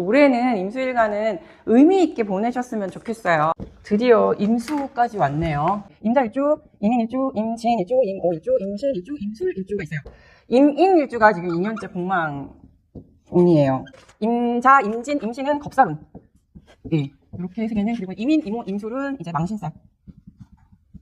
올해는 임수일가는 의미 있게 보내셨으면 좋겠어요. 드디어 임수까지 왔네요. 임달일주, 임인일주, 임진일주, 임오일주, 임실일주, 임술일주가 있어요. 임인일주가 지금 2년째 공망운이에요. 임자, 임진, 임신은 겁살운. 예. 이렇게 해석에는 그리고 임인, 임오, 임술은 이제 망신살.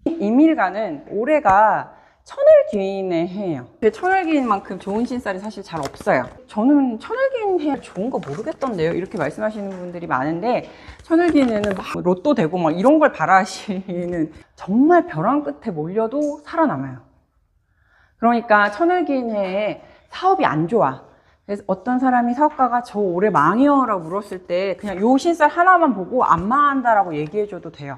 임일가는 올해가 천을기인의 해예요. 천을기인만큼 좋은 신살이 사실 잘 없어요. 저는 천을기인 해 좋은 거 모르겠던데요. 이렇게 말씀하시는 분들이 많은데 천을기인에는 막 로또 되고 막 이런 걸 바라시는 정말 벼랑 끝에 몰려도 살아남아요. 그러니까 천을기인 해에 사업이 안 좋아. 그래서 어떤 사람이 사업가가 저 올해 망해요 라고 물었을 때 그냥 요 신살 하나만 보고 안 망한다라고 얘기해줘도 돼요.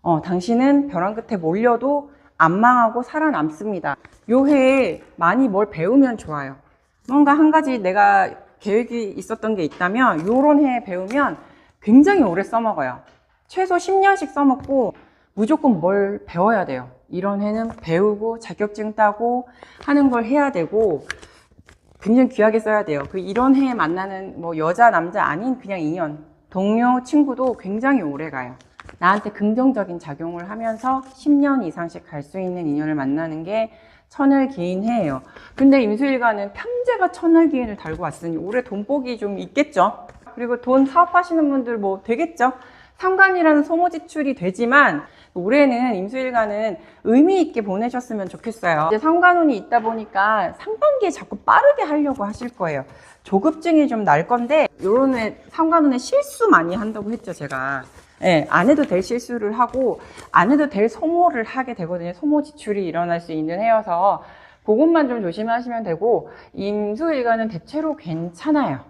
어, 당신은 벼랑 끝에 몰려도 안 망하고 살아남습니다. 요 해에 많이 뭘 배우면 좋아요. 뭔가 한 가지 내가 계획이 있었던 게 있다면 요런 해에 배우면 굉장히 오래 써먹어요. 최소 10년씩 써먹고 무조건 뭘 배워야 돼요. 이런 해는 배우고 자격증 따고 하는 걸 해야 되고 굉장히 귀하게 써야 돼요. 그 이런 해에 만나는 뭐 여자 남자 아닌 그냥 인연 동료 친구도 굉장히 오래 가요. 나한테 긍정적인 작용을 하면서 10년 이상씩 갈 수 있는 인연을 만나는 게 천을 기인 해예요. 근데 임수일가는 편제가 천을 기인을 달고 왔으니 올해 돈복이 좀 있겠죠. 그리고 돈 사업하시는 분들 뭐 되겠죠. 상관이라는 소모 지출이 되지만 올해는 임수일가는 의미 있게 보내셨으면 좋겠어요. 이제 상관운이 있다 보니까 상반기에 자꾸 빠르게 하려고 하실 거예요. 조급증이 좀 날 건데 요런 애 상관운에 실수 많이 한다고 했죠, 제가. 예, 안 해도 될 실수를 하고 안 해도 될 소모를 하게 되거든요. 소모 지출이 일어날 수 있는 해여서 그것만 좀 조심하시면 되고 임수일가는 대체로 괜찮아요.